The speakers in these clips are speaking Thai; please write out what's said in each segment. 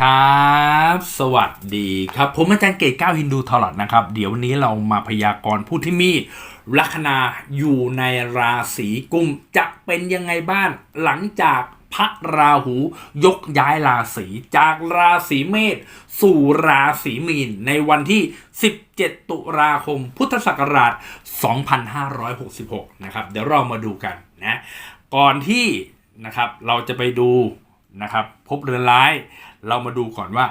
ครับ สวัสดีครับ ผมอาจารย์เกตก้าฮินดูทอลอดนะครับ เดี๋ยววันนี้เรามาพยากรณ์ผู้ที่มีลัคนาอยู่ในราศีกุมจะเป็นยังไงบ้างหลังจากพระราหูยกย้ายราศีจากราศีเมษสู่ราศีมีน ในวันที่ 17 ตุลาคม พุทธศักราช 2566 นะครับ เดี๋ยวเรามาดูกันนะ ก่อนที่นะครับเราจะไปดูนะครับพบเรือนร้าย เรามาดูก่อนว่า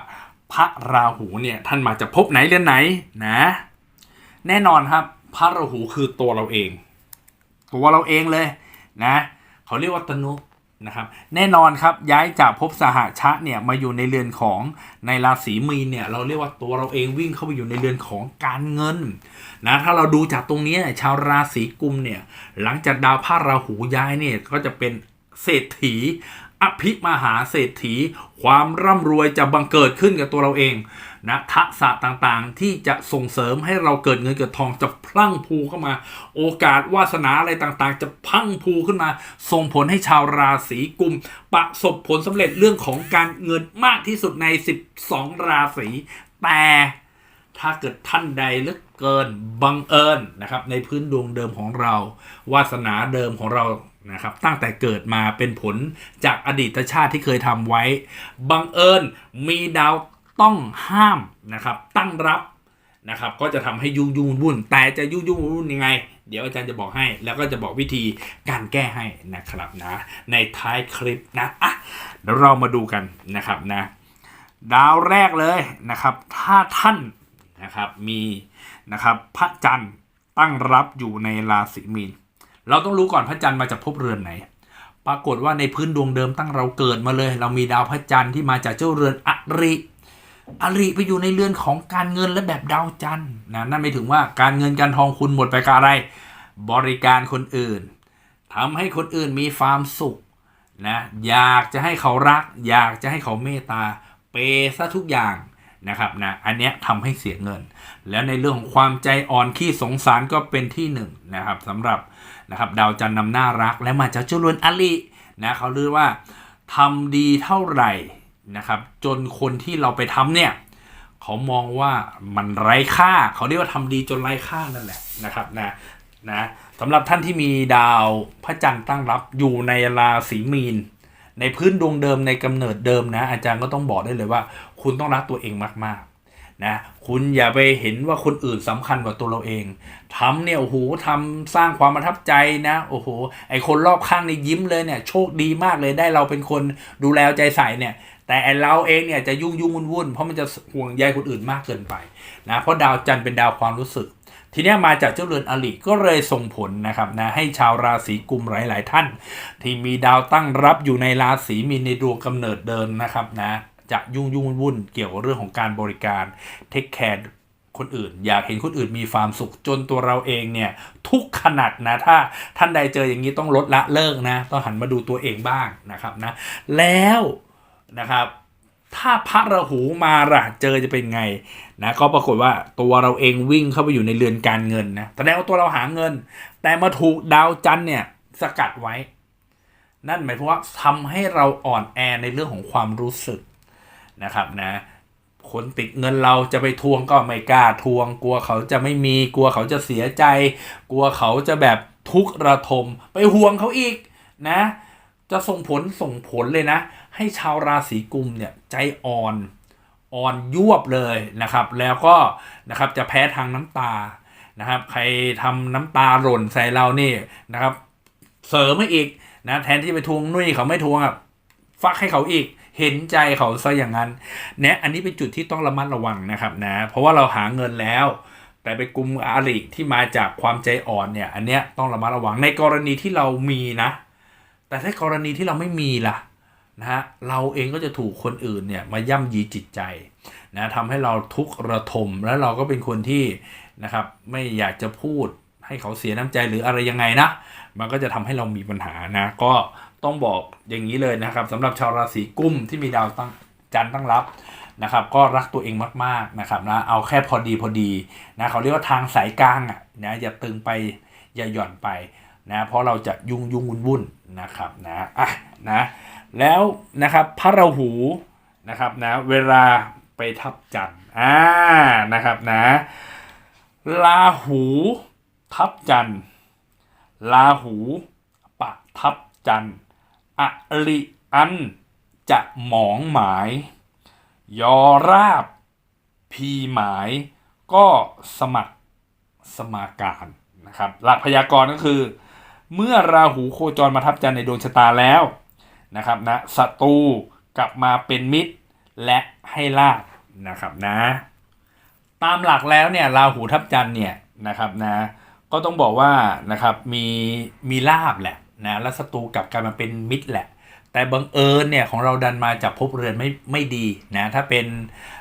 พระราหูเนี่ยท่านมาจากภพไหนเรือนไหนนะ แน่นอนครับ พระราหูคือตัวเราเอง ตัวเราเองเลยนะเขาเรียกว่าตนุนะครับแน่นอนครับย้ายจากภพสหชะเนี่ยมาอยู่ในเรือนของในราศีมีนเนี่ยเราเรียกว่าตัวเราเองวิ่งเข้าไปอยู่ในเรือนของการเงินนะถ้าเราดูจากตรงนี้ชาวราศีกุมเนี่ยหลังจากดาวพระราหูย้ายเนี่ยก็จะเป็นเศรษฐี อภิมหาเศรษฐี ความร่ำรวยจะบังเกิดขึ้นกับตัวเราเองนะทักษะต่างๆที่จะส่งเสริมให้เราเกิดเงินเกิดทองจะพลั่งพูเข้ามา โอกาสวาสนาอะไรต่างๆ จะพังพูขึ้นมา ส่งผลให้ชาวราศีกุม ประสบผลสำเร็จเรื่องของการเงินมากที่สุดใน 12 ราศีแต่ถ้าเกิดท่านใดเลือเกินบังเอิญนะครับในพื้นดวงเดิมของเรา วาสนาเดิมของเรา นะครับตั้งแต่เกิดมาเป็นผลจากอดีตชาติที่เคยทำไว้ บังเอิญมีดาวต้องห้ามนะครับตั้งรับนะครับก็จะทำให้ยุ่งยุ่งวุ่น แต่จะยุ่งยุ่งวุ่นยังไง เดี๋ยวอาจารย์จะบอกให้ แล้วก็จะบอกวิธีการแก้ให้นะครับนะ ในท้ายคลิปนะอะเดี๋ยวเรามาดูกันนะครับนะ ดาวแรกเลยนะครับ ถ้าท่านนะครับมีนะครับพระจันทร์ตั้งรับอยู่ในราศีมีน เราต้องรู้ก่อนพระจันทร์มาจากภพเรือนไหน ปรากฏว่าในพื้นดวงเดิมตั้งเราเกิดมาเลย เรามีดาวพระจันทร์ที่มาจากเจ้าเรือนอริอริไปอยู่ในเรือนของการเงินและแบบดาวจันทร์นะนั่นไม่ถึงว่าการเงินการทองคุณหมดไปกับอะไร บริการคนอื่นทำให้คนอื่นมีความสุขนะอยากจะให้เขารัก อยากจะให้เขาเมตตาเปย์ซะทุกอย่างนะครับนะอันเนี้ยทำให้เสียเงิน แล้วในเรื่องของความใจอ่อนขี้สงสารก็เป็นที่หนึ่งนะครับสำหรับ นะครับดาวจันทร์นำหน้ารักและมาจากเจ้าเรือนอลินะเขาเรียกว่าทำดีเท่าไหร่นะครับจนคนที่เราไปทำเนี่ยเขามองว่ามันไร้ค่า เขาเรียกว่าทำดีจนไร้ค่านั่นแหละนะครับนะนะสำหรับท่านที่มีดาวพระจันทร์ตั้งรับอยู่ในราศีมีน ในพื้นดวงเดิมในกำเนิดเดิมนะ อาจารย์ก็ต้องบอกได้เลยว่า คุณต้องรักตัวเองมากๆ นะคุณอย่าไปเห็นว่าคนอื่นสำคัญกว่าตัวเราเองทำเนี่ยโอ้โหทำสร้างความประทับใจนะโอ้โหไอคนรอบข้างนี่ยิ้มเลยเนี่ยโชคดีมากเลยได้เราเป็นคนดูแลใจใส่เนี่ยแต่เราเองเนี่ยจะยุ่งยุ่งวุ่นวุ่นเพราะมันจะห่วงใยคนอื่นมากเกินไปนะเพราะดาวจันทร์เป็นดาวความรู้สึก ทีนี้มาจากเจ้าเรือนอลิก็เลยส่งผลนะครับนะให้ชาวราศีกุมหลาย ๆ ท่าน ที่มีดาวตั้งรับอยู่ในราศีมีในดวงกำเนิดเดินนะครับนะ จะยุ่งยุ่งวุ่นเกี่ยวกับเรื่องของการบริการเทคแคร์คนอื่น อยากเห็นคนอื่นมีความสุขจนตัวเราเองเนี่ย ทุกขนาดนะ ถ้าท่านใดเจออย่างนี้ต้องลดละเลิกนะ ต้องหันมาดูตัวเองบ้างนะครับนะ แล้วนะครับถ้าพระราหูมาล่ะเจอจะเป็นไงนะก็ปรากฏว่าตัวเราเองวิ่งเข้าไปอยู่ในเรือนการเงินนะแสดงว่าตัวเราหาเงิน แต่มาถูกดาวจันเนี่ยสกัดไว้ นั่นหมายความว่าทำให้เราอ่อนแอในเรื่องของความรู้สึก นะครับนะคนติดเงินเราจะไปทวงก็ไม่กล้าทวง กลัวเขาจะไม่มีกลัวเขาจะเสียใจ กลัวเขาจะแบบทุกข์ระทม ไปห่วงเขาอีกนะ จะส่งผลส่งผลเลยนะ ให้ชาวราศีกุมเนี่ยใจอ่อนอ่อนยวบเลยนะครับ แล้วก็นะครับจะแพ้ทางน้ำตานะครับ ใครทำน้ำตาหล่นใส่เรานี่นะครับ เสริมให้อีกนะแทนที่ไปทวงนุ่ยเขาไม่ทวงอะฟักให้เขาอีก เห็นใจเขาซะอย่างนั้นเนี่ยอันนี้เป็นจุดที่ต้องระมัดระวังนะครับนะ เพราะว่าเราหาเงินแล้ว แต่ไปกลุ่มอาริที่มาจากความใจอ่อนเนี่ย อันเนี้ยต้องระมัดระวังในกรณีที่เรามีนะ แต่ถ้ากรณีที่เราไม่มีล่ะนะฮะเราเองก็จะถูกคนอื่นเนี่ยมาย่ำยีจิตใจนะทำให้เราทุกข์ระทมแล้วเราก็เป็นคนที่นะครับไม่อยากจะพูดให้เขาเสียน้ำใจหรืออะไรยังไงนะ มันก็จะทำให้เรามีปัญหานะ ก็ ต้องบอกอย่างนี้เลยนะครับสำหรับชาวราศีกุมที่มีดาวตั้งจันทร์ตั้งรับนะครับ ก็รักตัวเองมากๆนะครับนะเอาแค่พอดีพอดีนะเขาเรียกว่าทางสายกลางอะนะอย่าตึงไปอย่าหย่อนไปนะเพราะเราจะยุ่งยุ่งวุ่นวุ่นนะครับนะอะนะแล้วนะครับพระราหูนะครับนะเวลาไปทับจันทร์อ่านะครับนะลาหูทับจันทร์ลาหูปะทับจันทร์ อริอัน จะหมองหมาย ยอราบ พีหมาย ก็สมัครสมาการนะครับ หลักพยากรณ์ก็คือ เมื่อราหูโคจรมาทับจันในดวงชะตาแล้วนะครับนะศัตรูกลับมาเป็นมิตรและให้ลาบนะครับนะ ตามหลักแล้วเนี่ยราหูทับจันเนี่ยนะครับนะก็ต้องบอกว่านะครับมีมีลาบแหละ นะแล้วศัตรูกลับกลายมาเป็นมิตรแหละ แต่บังเอิญเนี่ยของเราดันมาจากภพเรือนไม่ไม่ดีนะถ้าเป็น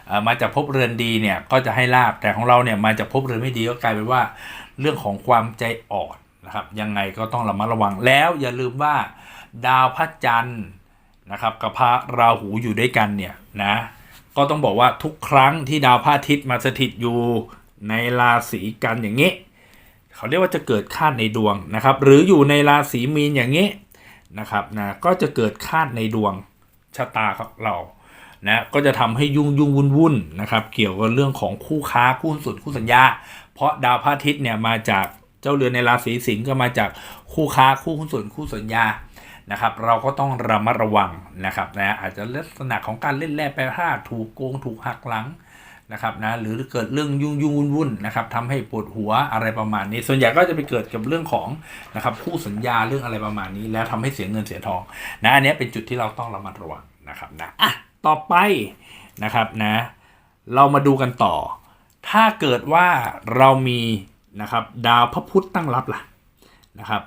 เอ่อมาจากภพเรือนดีเนี่ยก็จะให้ลาบแต่ของเราเนี่ยมาจากภพเรือนไม่ดีก็กลายเป็นว่าเรื่องของความใจอ่อนนะครับยังไงก็ต้องระมัดระวังแล้วอย่าลืมว่าดาวพระจันทร์นะครับกับพระราหูอยู่ด้วยกันเนี่ยนะก็ต้องบอกว่าทุกครั้งที่ดาวพระอาทิตย์มาสถิตอยู่ในราศีกันอย่างนี้ เขาเรียกว่าจะเกิดคาดในดวงนะครับ หรืออยู่ในราศีมีนอย่างนี้นะครับนะก็จะเกิดคาดในดวงชะตาของเรานะก็จะทำให้ยุ่งยุ่งวุ่นวุ่นนะครับ เกี่ยวกับเรื่องของคู่ค้าคู่หุ้นส่วนคู่สัญญา เพราะดาวพระอาทิตย์เนี่ยมาจากเจ้าเรือนในราศีสิงห์ก็มาจากคู่ค้าคู่หุ้นส่วนคู่สัญญานะครับ เราก็ต้องระมัดระวังนะครับนะอาจจะลักษณะของการเล่นแร่แปรธาตุถูกโกงถูกหักหลัง นะครับนะหรือเกิดเรื่องยุ่งยุ่งวุ่นวุ่นนะครับทำให้ปวดหัวอะไรประมาณนี้ ส่วนใหญ่ก็จะไปเกิดกับเรื่องของนะครับคู่สัญญาเรื่องอะไรประมาณนี้ แล้วทำให้เสียเงินเสียทองนะอันนี้เป็นจุดที่เราต้องระมัดระวังนะครับนะอะต่อไปนะครับนะเรามาดูกันต่อ ถ้าเกิดว่าเรามีนะครับดาวพระพุธตั้งรับล่ะนะครับ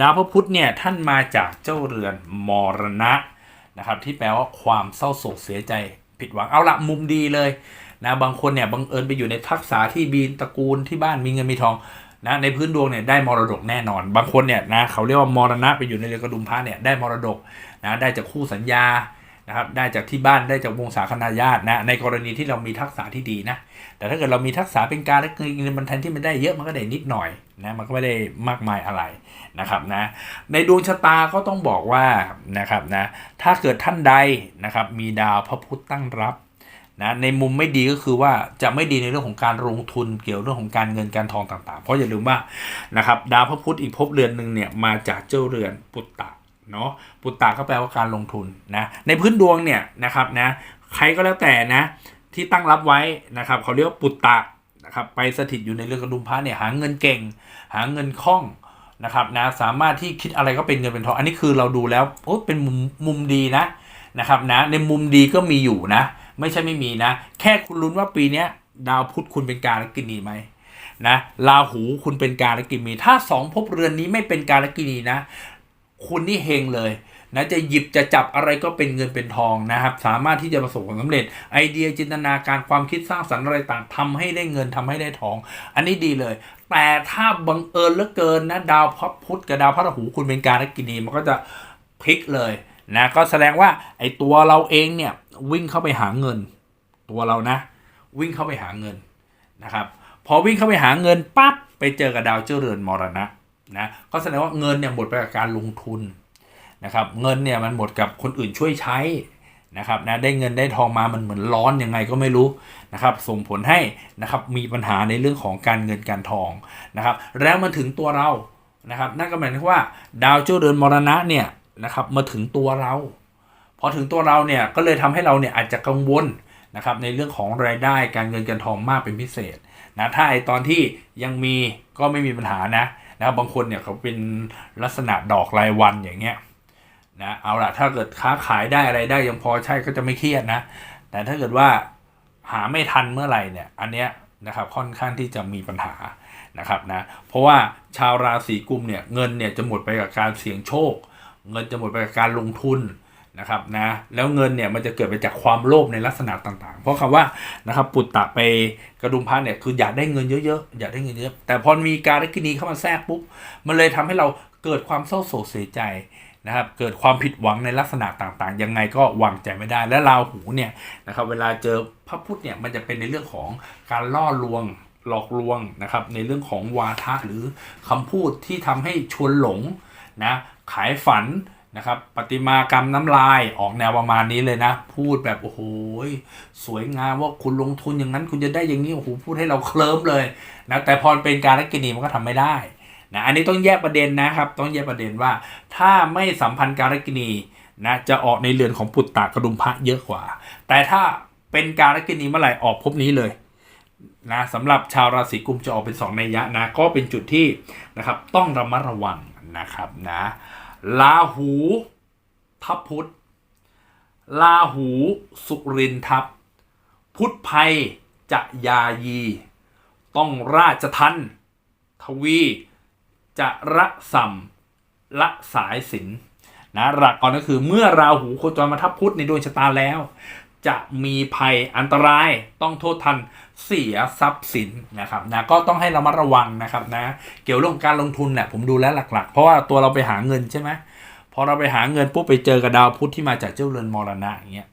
ดาวพระพุธเนี่ยท่านมาจากเจ้าเรือนมรณะนะครับที่แปลว่าความเศร้าโศกเสียใจผิดหวังเอาละมุมดีเลย นะบางคนเนี่ยบังเอิญไปอยู่ในทักษะที่บีนตระกูลที่บ้านมีเงินมีทองนะในพื้นดวงเนี่ยได้มรดกแน่นอน บางคนเนี่ยนะเขาเรียกว่ามรณะไปอยู่ในเรือกระดุมพระเนี่ยได้มรดกนะได้จากคู่สัญญานะครับได้จากที่บ้านได้จากวงศาคณาญาตินะในกรณีที่เรามีทักษะที่ดีนะแต่ถ้าเกิดเรามีทักษะเป็นการและเงินมันแทนที่มันได้เยอะมันก็ได้นิดหน่อยนะมันก็ไม่ได้มากมายอะไรนะครับนะในดวงชะตาก็ต้องบอกว่านะครับนะถ้าเกิดท่านใดนะครับมีดาวพระพุธตั้งรับ นะในมุมไม่ดีก็คือว่าจะไม่ดีในเรื่องของการลงทุนเกี่ยวเรื่องของการเงินการทองต่างๆ เพราะอย่าลืมว่านะครับดาวพระพุธอีกภพเรือนหนึ่งเนี่ยมาจากเจ้าเรือนปุตตะเนาะปุตตะก็แปลว่าการลงทุนนะในพื้นดวงเนี่ยนะครับนะใครก็แล้วแต่นะที่ตั้งรับไว้นะครับเขาเรียกว่าปุตตะนะครับไปสถิตอยู่ในเรือนกระดุมพระเนี่ยหาเงินเก่ง หาเงินคล่องนะครับนะสามารถที่คิดอะไรก็เป็นเงินเป็นทองอันนี้คือเราดูแล้วโอ้เป็นมุมมุมดีนะนะครับนะในมุมดีก็มีอยู่นะ ไม่ใช่ไม่มีนะ แค่คุณลุ้นว่าปีนี้ดาวพุธคุณเป็นการลกินีไหมนะราหูคุณเป็นการลกินีถ้าสองภพเรือนนี้ไม่เป็นการลกินีนะ คุณนี่เฮงเลยนะจะหยิบจะจับอะไรก็เป็นเงินเป็นทองนะครับ สามารถที่จะประสบความสำเร็จ ไอเดียจินตนาการความคิดสร้างสรรค์อะไรต่างทำให้ได้เงินทำให้ได้ทอง อันนี้ดีเลย แต่ถ้าบังเอิญเหลือเกินนะ ดาวพระพุธกับดาวพระราหูคุณเป็นการลกินีมันก็จะพลิกเลยนะก็แสดงว่าไอตัวเราเองเนี่ย วิ่งเข้าไปหาเงิน ตัวเรานะ วิ่งเข้าไปหาเงินนะครับ พอวิ่งเข้าไปหาเงินปั๊บไปเจอกับดาวเจ้าเรือนมรณะนะก็แสดงว่าเงินเนี่ยหมดไปกับการลงทุนนะครับ เงินเนี่ยมันหมดกับคนอื่นช่วยใช้นะครับนะได้เงินได้ทองมามันเหมือนร้อนยังไงก็ไม่รู้นะครับ ส่งผลให้นะครับมีปัญหาในเรื่องของการเงินการทองนะครับ แล้วมาถึงตัวเรานะครับ นั่นก็หมายถึงว่า ดาวเจ้าเรือนมรณะเนี่ยนะครับมาถึงตัวเรา พอถึงตัวเราเนี่ยก็เลยทำให้เราเนี่ยอาจจะกังวลนะครับในเรื่องของรายได้การเงินการทองมากเป็นพิเศษนะถ้าไอตอนที่ยังมีก็ไม่มีปัญหานะนะบางคนเนี่ยเขาเป็นลักษณะดอกรายวันอย่างเงี้ยนะเอาละถ้าเกิดค้าขายได้อะไรได้ยังพอใช่ก็จะไม่เครียดนะแต่ถ้าเกิดว่าหาไม่ทันเมื่อไหร่เนี่ยอันเนี้ยนะครับค่อนข้างที่จะมีปัญหานะครับนะเพราะว่าชาวราศีกุมเนี่ยเงินเนี่ยจะหมดไปกับการเสี่ยงโชค เงินจะหมดไปกับการลงทุน นะครับนะแล้วเงินเนี่ยมันจะเกิดไปจากความโลภในลักษณะต่างๆ เพราะคำว่านะครับปุตตะไปกระดุมพระเนี่ยคืออยากได้เงินเยอะๆอยากได้เงินเยอะแต่พอมีการกินีเข้ามาแทรกปุ๊บมันเลยทำให้เราเกิดความเศร้าโศกเสียใจนะครับเกิดความผิดหวังในลักษณะต่างๆ ยังไงก็วางใจไม่ได้ และราหูเนี่ยนะครับเวลาเจอพระพุธเนี่ยมันจะเป็นในเรื่องของการล่อลวงหลอกลวงนะครับในเรื่องของวาทะหรือคำพูดที่ทำให้ชวนหลงนะขายฝัน นะครับปฏิมากรรมน้ำลายออกแนวประมาณนี้เลยนะ พูดแบบโอ้โหสวยงามว่าคุณลงทุนอย่างนั้น คุณจะได้อย่างนี้โอ้โหพูดให้เราเคลิ้มเลยนะแต่พอเป็นการละกินีมันก็ทำไม่ได้นะอันนี้ต้องแยกประเด็นนะครับ ต้องแยกประเด็นว่า ถ้าไม่สัมพันธ์การละกินีนะจะออกในเรือนของปุตตะกระดุมพระเยอะกว่า แต่ถ้าเป็นการละกินีเมื่อไหร่ออกภพนี้เลยนะสำหรับชาวราศีกุมจะออกเป็นสองนัยยะนะก็เป็นจุดที่นะครับต้องระมัดระวังนะครับนะ ลาหูทับพุทธลาหูสุรินทับ พุทธภัยจะยายี ต้องราชทันทวี จะระสัมละสายสินนะหลักก่อนก็คือเมื่อราหูโคจรมาทับพุทธในดวงชะตาแล้ว จะมีภัยอันตรายต้องโทษทัน เสียทรัพย์สินนะครับนะก็ต้องให้เรามาระวังนะครับนะเกี่ยวเรื่องการลงทุนเนี่ยผมดูแลหลัก ๆ เพราะว่าตัวเราไปหาเงินใช่ไหมพอเราไปหาเงินปุ๊บไปเจอกับดาวพุธที่มาจากเจ้าเรือนมรณะอย่างเงี้ย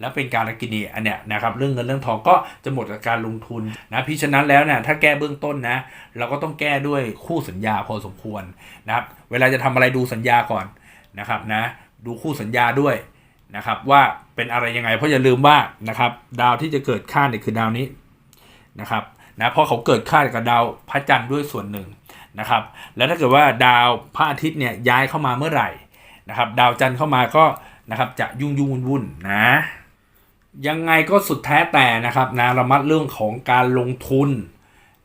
แล้วเป็นการกินีอันเนี้ยนะครับเรื่องเงินเรื่องทองก็จะหมดกับการลงทุนนะพิฉะนั้นแล้วเนี่ยถ้าแก้เบื้องต้นนะเราก็ต้องแก้ด้วยคู่สัญญาพอสมควรนะครับเวลาจะทำอะไรดูสัญญาก่อนนะครับนะดูคู่สัญญาด้วยนะครับว่าเป็นอะไรยังไงเพราะอย่าลืมว่านะครับดาวที่จะเกิดค่าเนี่ยคือดาวนี้ นะครับนะเพราะเขาเกิดค่ากับดาวพระจันทร์ด้วยส่วนหนึ่งนะครับ แล้วถ้าเกิดว่าดาวพระอาทิตย์เนี่ยย้ายเข้ามาเมื่อไหร่นะครับ ดาวจันทร์เข้ามาก็นะครับจะยุ่งยุ่งวุ่นนๆนะยังไงก็สุดแท้แต่นะครับนะระมัดเรื่องของการลงทุน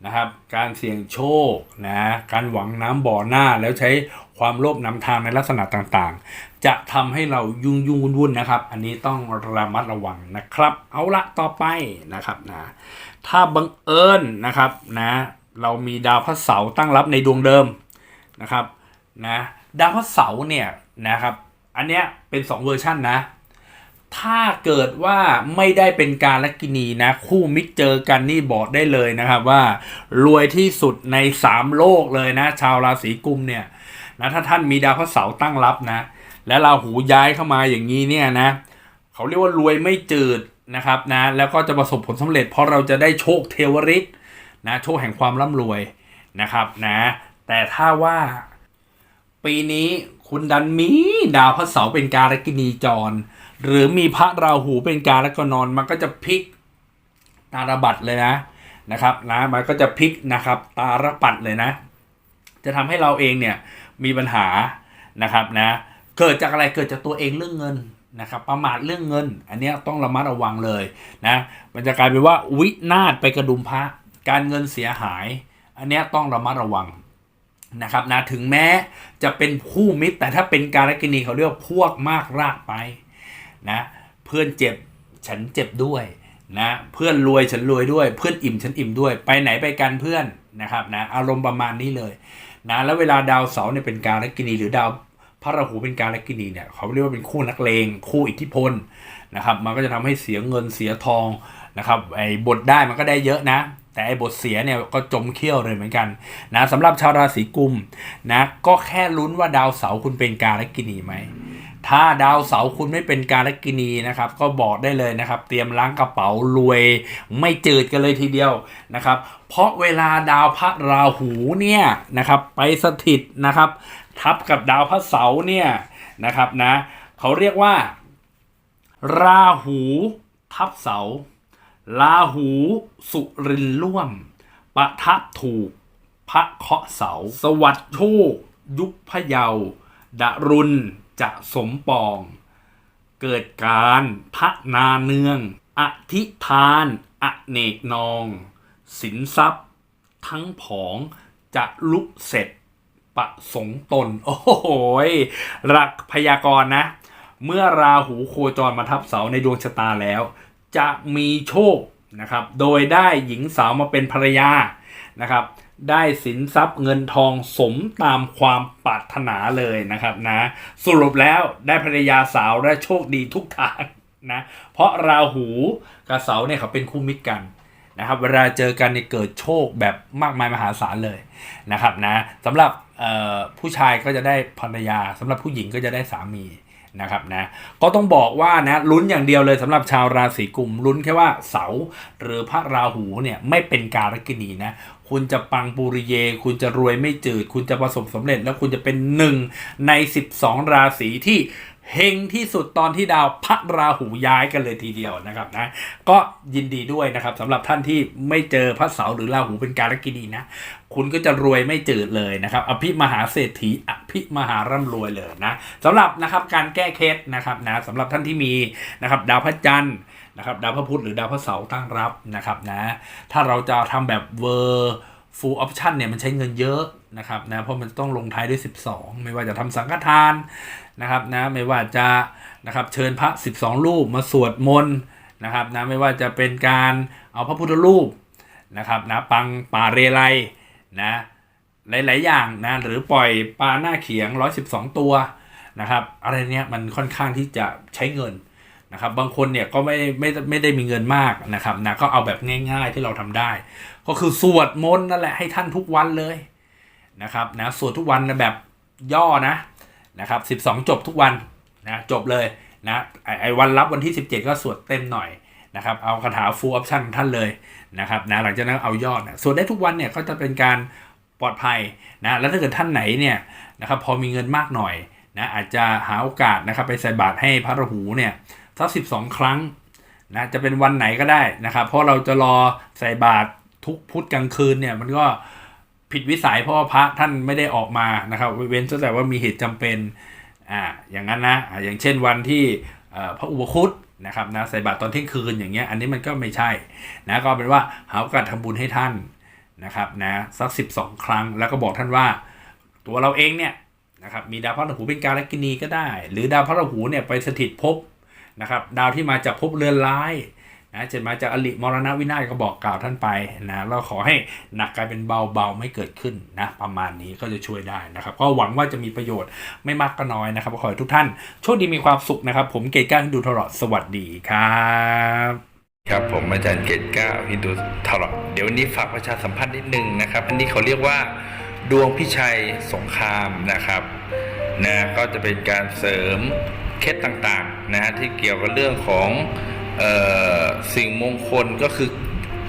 นะครับ การเสี่ยงโชคนะการหวังน้ำบ่อหน้าแล้วใช้ความโลภนำทางในลักษณะต่างๆ จะทำให้เรายุ่งยุ่งวุ่นวุ่นๆนะครับ อันนี้ต้องระมัดระวังนะครับ เอาละต่อไปนะครับนะถ้าบังเอิญนะครับนะเรามีดาวพระเสาร์ตั้งรับในดวงเดิมนะครับนะดาวพระเสาร์เนี่ยนะครับ อันเนี้ยเป็น 2 เวอร์ชันนะ ถ้าเกิดว่าไม่ได้เป็นการละกินีนะ คู่มิตรเจอกันนี่บอกได้เลยนะครับว่า รวยที่สุดใน 3 โลกเลยนะ ชาวราศีกุมเนี่ยนะถ้าท่านมีดาวพระเสาร์ตั้งรับนะ และราหูย้ายเข้ามาอย่างนี้เนี่ยนะเขาเรียกว่ารวยไม่จืดนะครับนะแล้วก็จะประสบผลสำเร็จ เพราะเราจะได้โชคเทวฤทธิ์นะโชคแห่งความร่ำรวยนะครับนะแต่ถ้าว่าปีนี้คุณดันมีดาวพระเสาร์เป็นการกินีจร หรือมีพระราหูเป็นการแล้วก็นอนมันก็จะพลิกตาระบัดเลยนะนะครับนะมันก็จะพลิกนะครับตาระปัดเลยนะ จะทำให้เราเองเนี่ยมีปัญหานะครับนะ เกิดจากอะไรเกิดจากตัวเองเรื่องเงินนะครับประมาทเรื่องเงิน อันนี้ต้องระมัดระวังเลยนะมันจะกลายเป็นว่าวินาศไปกระดุมพระการเงินเสียหาย อันนี้ต้องระมัดระวังนะครับนะถึงแม้จะเป็นคู่มิตร แต่ถ้าเป็นการกินีเขาเรียกว่าพวกมากรากไปนะเพื่อนเจ็บฉันเจ็บด้วยนะเพื่อนรวยฉันรวยด้วยเพื่อนอิ่มฉันอิ่มด้วย ไปไหนไปกันเพื่อนนะครับนะอารมณ์ประมาณนี้เลยนะแล้วเวลาดาวเสาร์เนี่ยเป็นการกินีหรือดาว พระราหูเป็นการักกินีเนี่ยเขาเรียกว่าเป็นคู่นักเลงคู่อิทธิพลนะครับมันก็จะทำให้เสียเงินเสียทองนะครับไอ้บทได้มันก็ได้เยอะนะ แต่ไอ้บทเสียเนี่ยก็จมเขี้ยวเลยเหมือนกันนะสำหรับชาวราศีกุมนะก็แค่ลุ้นว่าดาวเสาร์คุณเป็นการักกินีไหมถ้าดาวเสาร์คุณไม่เป็นการกินีนะครับ ก็บอกได้เลยนะครับ เตรียมล้างกระเป๋ารวยไม่จืดกันเลยทีเดียวนะครับ เพราะเวลาดาวพระราหูเนี่ยนะครับ ไปสถิตนะครับ ทับกับดาวพระเสาร์เนี่ยนะครับนะเขาเรียกว่า ราหูทับเสาลาหูสุรินร่วม ปะทับถูก พระเคาะเสา สวัสดโชคยุคพะเยาดารุณจะสมปอง เกิดการพระนาเนือง อธิทานอเนกนอง สินทรัพย์ ทั้งผองจะลุกเสร็จ ประสงค์ตน โอ้โหรักพยากรณ์นะ เมื่อราหูโคจรมาทับเสาในดวงชะตาแล้ว จะมีโชคนะครับ โดยได้หญิงสาวมาเป็นภรรยานะครับ ได้สินทรัพย์เงินทองสมตามความปรารถนาเลยนะครับนะ สรุปแล้วได้ภรรยาสาวและโชคดีทุกทางนะ เพราะราหูกับเสาเนี่ยเขาเป็นคู่มิตรกัน นะครับเวลาเจอกันเนี่ยเกิดโชคแบบมากมายมหาศาลเลยนะครับนะสำหรับผู้ชายก็จะได้ภรรยาสำหรับผู้หญิงก็จะได้สามีนะครับนะก็ต้องบอกว่านะลุ้นอย่างเดียวเลยสำหรับชาวราศีกุมลุ้นแค่ว่าเสาร์หรือพระราหูเนี่ยไม่เป็นการกินีนะคุณจะปังปุริเย คุณจะรวยไม่จืด คุณจะประสบสำเร็จ แล้วคุณจะเป็นหนึ่งใน 12 ราศีที่ เฮงที่สุดตอนที่ดาวพระราหูย้ายกันเลยทีเดียวนะครับนะก็ยินดีด้วยนะครับสำหรับท่านที่ไม่เจอพระเสาร์หรือราหูเป็นการกินีนะ คุณก็จะรวยไม่จืดเลยนะครับ อภิมหาเศรษฐีอภิมหาร่ำรวยเลยนะสำหรับนะครับการแก้เคล็ดนะครับนะสำหรับท่านที่มีนะครับดาวพระจันทร์นะครับดาวพระพุธหรือดาวพระเสาร์ตั้งรับนะครับนะถ้าเราจะทำแบบเวอร์ full option เนี่ยมันใช้เงินเยอะนะครับนะเพราะมันต้องลงท้ายด้วย 12 ไม่ว่าจะทำสังฆทาน นะครับนะไม่ว่าจะนะครับเชิญพระ 12 รูปมาสวดมนต์นะครับนะไม่ว่าจะเป็นการเอาพระพุทธรูปนะครับนะปังป่าเรไลนะหลาย ๆ อย่างนะหรือปล่อยปลาหน้าเขียง 112 ตัวนะครับอะไรเนี้ยมันค่อนข้างที่จะใช้เงินนะครับบางคนเนี่ยก็ไม่ไม่ไม่ได้มีเงินมากนะครับนะก็เอาแบบง่าย ๆที่เราทำได้ ก็คือสวดมนต์นั่นแหละให้ท่านทุกวันเลยนะครับนะสวดทุกวันนะแบบย่อนะ นะครับ 12 จบทุกวันนะจบเลยนะไอไอวันรับวันที่ 17 ก็สวดเต็มหน่อยนะครับเอาคาถา full option ท่านเลยนะครับนะหลังจากนั้นเอายอดนะสวดได้ทุกวันเนี่ยก็จะเป็นการปลอดภัยนะแล้วถ้าเกิดท่านไหนเนี่ยนะครับพอมีเงินมากหน่อยนะอาจจะหาโอกาสนะครับไปใส่บาตรให้พระราหูเนี่ยสักสิบสองครั้งนะจะเป็นวันไหนก็ได้นะครับ เพราะเราจะรอใส่บาตรทุกพุธกลางคืนเนี่ยมันก็ ผิดวิสัยเพราะว่าพระท่านไม่ได้ออกมานะครับ เว้นแต่ว่ามีเหตุจำเป็นอ่าอย่างนั้นนะอ่าอย่างเช่นวันที่พระอุปคุตนะครับนะใส่บาตรตอนเที่ยงคืนอย่างเงี้ยอันนี้มันก็ไม่ใช่นะก็เป็นว่าหาโอกาสทำบุญให้ท่านนะครับนะสัก 12 ครั้งแล้วก็บอกท่านว่า ตัวเราเองเนี่ยนะครับมีดาวพระราหูเป็นการกินีก็ได้ หรือดาวพระราหูเนี่ยไปสถิตภพนะครับดาวที่มาจากภพเรือนร้าย นะจะมาจากอลิมรณวินาศก็บอกกล่าวท่านไปนะเราขอให้หนักกลายเป็นเบาเบาไม่เกิดขึ้นนะประมาณนี้ก็จะช่วยได้นะครับ ก็หวังว่าจะมีประโยชน์ไม่มากก็น้อยนะครับขอให้ทุกท่านโชคดีมีความสุขนะครับ ผมเกตก้าฮินดูทรอดสวัสดีครับ ครับผมอาจารย์เกตก้าฮินดูทรอดเดี๋ยววันนี้ฝากประชาสัมพันธ์นิดนึงนะครับ อันนี้เขาเรียกว่าดวงพิชัยสงครามนะครับนะก็จะเป็นการเสริมเคล็ดต่างๆนะฮะที่เกี่ยวกับเรื่องของ สิ่งมงคลก็คือ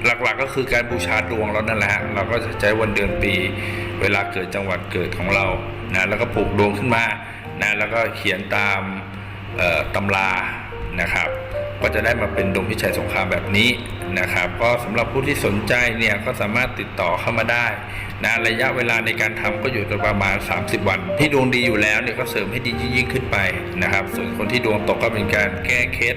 หลักๆก็คือการบูชาดวงเรานั่นแหละฮะเราก็จะใช้วันเดือนปี เวลาเกิดจังหวัดเกิดของเรานะแล้วก็ปลูกดวงขึ้นมานะแล้วก็เขียนตามตำรานะครับ ก็จะได้มาเป็นดวงพิชัยสงครามแบบนี้นะครับ ก็สำหรับผู้ที่สนใจเนี่ยก็สามารถติดต่อเข้ามาได้นะระยะเวลาในการทำก็อยู่ประมาณ 30 วัน ที่ดวงดีอยู่แล้วเนี่ยก็เสริมให้ดียิ่งขึ้นไปนะครับ ส่วนคนที่ดวงตกก็เป็นการแก้เคล็ด